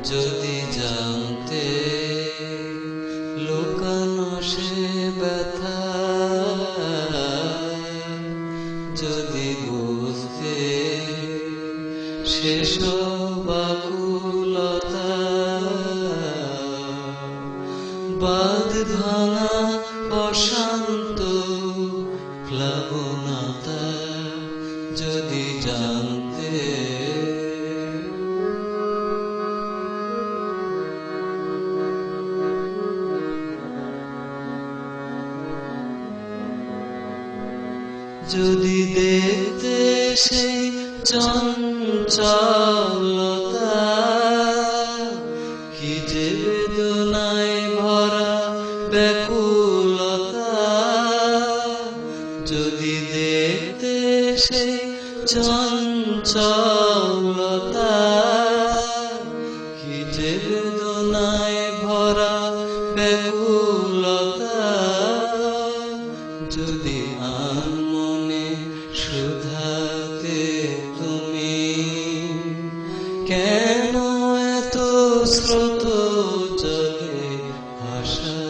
যদি জানতে লুকানো সে ব্যথা, যদি বুঝতে শেষ বাকুলতা বাদ ভাঙা অশান্ত প্লাবনতা, যদি জানতে যদি দেখতে সেই চঞ্চলতা কি যে বেদনায় ভরা ব্যাকুলতা, যদি দেখতে সেই চঞ্চলতা কি যে বেদনায় ভরা ব্যাকুলতা, যদি আর মনে শুধাতে তুমি? কেন এত স্রোত জলে ভাষা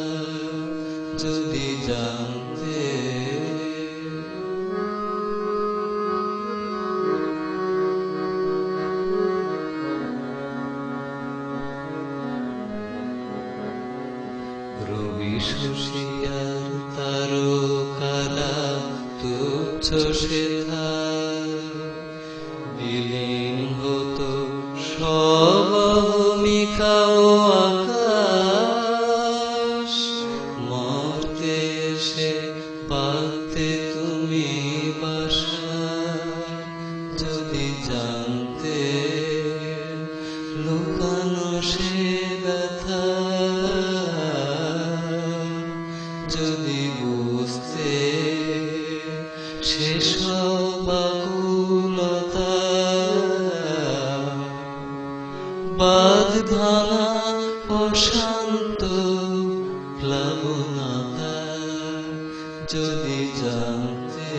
যদি জানতে। রবি শশিয়ার তারকারা বিলীন হতো সবমিকা ও আকাশ। মরতে সে পাতে তুমি বাসা যদি জানতে লুকানো সে বাদ ভাঙা অশান্ত প্লাবনাকার যদি জানতে